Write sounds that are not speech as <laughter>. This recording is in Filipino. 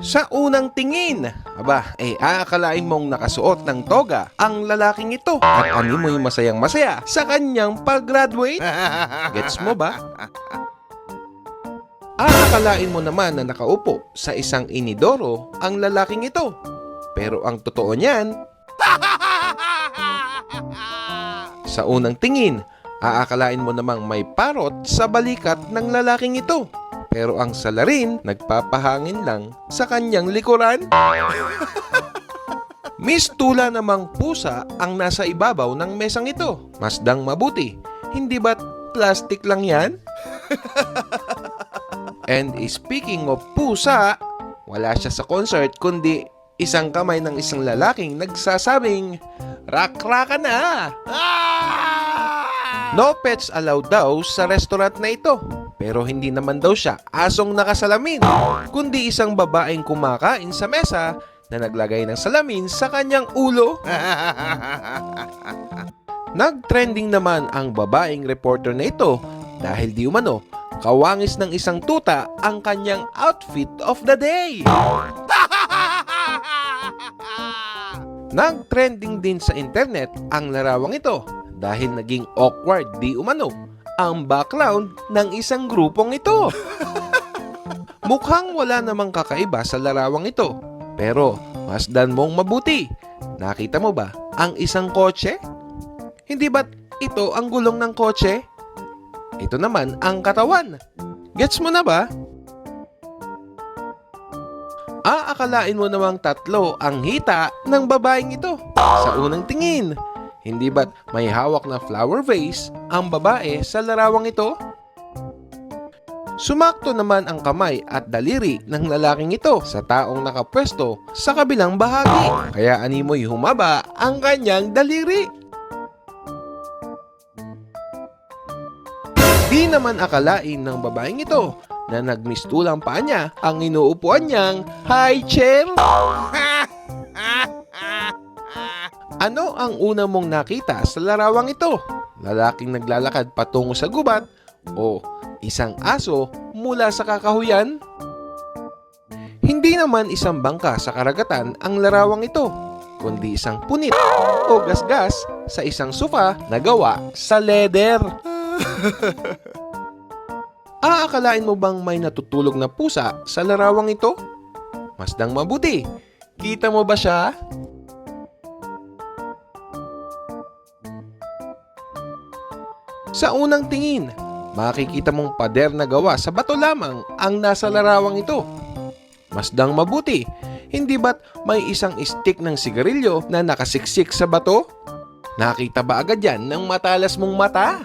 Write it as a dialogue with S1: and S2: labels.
S1: Sa unang tingin, aba, eh aakalain mong nakasuot ng toga ang lalaking ito at animoy masayang masaya sa kanyang pag-graduate. <laughs> Gets mo ba? Aakalain mo naman na nakaupo sa isang inidoro ang lalaking ito. Pero ang totoo niyan, <laughs> sa unang tingin, aakalain mo namang may parot sa balikat ng lalaking ito. Pero ang salarin, nagpapahangin lang sa kanyang likuran. <laughs> Miss Tula namang pusa ang nasa ibabaw ng mesang ito. Masdang mabuti. Hindi ba't plastic lang yan? <laughs> And speaking of pusa, wala siya sa concert kundi isang kamay ng isang lalaking nagsasabing, Rak-raka na! No pets allowed daw sa restaurant na ito. Pero hindi naman daw siya asong nakasalamin, kundi isang babaeng kumakain sa mesa na naglagay ng salamin sa kanyang ulo. <laughs> Nag-trending naman ang babaeng reporter na ito dahil di umano, kawangis ng isang tuta ang kanyang outfit of the day. <laughs> Nag-trending din sa internet ang larawang ito dahil naging awkward di umano ang background ng isang grupong ito. <laughs> Mukhang wala namang kakaiba sa larawang ito. Pero masdan mong mabuti. Nakita mo ba ang isang kotse? Hindi ba't ito ang gulong ng kotse? Ito naman ang katawan. Gets mo na ba? Aakalain mo namang tatlo ang hita ng babaeng ito sa unang tingin. Hindi ba't may hawak na flower vase ang babae sa larawang ito? Sumakto naman ang kamay at daliri ng lalaking ito sa taong nakapwesto sa kabilang bahagi. Kaya animoy humaba ang kanyang daliri. Di naman akalain ng babaeng ito na nagmistulang pa niya ang inuupuan niyang high chair. Ano ang una mong nakita sa larawang ito? Lalaking naglalakad patungo sa gubat o isang aso mula sa kakahuyan? Hindi naman isang bangka sa karagatan ang larawang ito, kundi isang punit o gasgas sa isang sofa na gawa sa leather. <laughs> Aakalain mo bang may natutulog na pusa sa larawang ito? Masdang mabuti. Kita mo ba siya? Sa unang tingin, makikita mong pader na gawa sa bato lamang ang nasa larawang ito. Masdang mabuti, hindi ba't may isang stick ng sigarilyo na nakasiksik sa bato? Nakita ba agad yan ng matalas mong mata?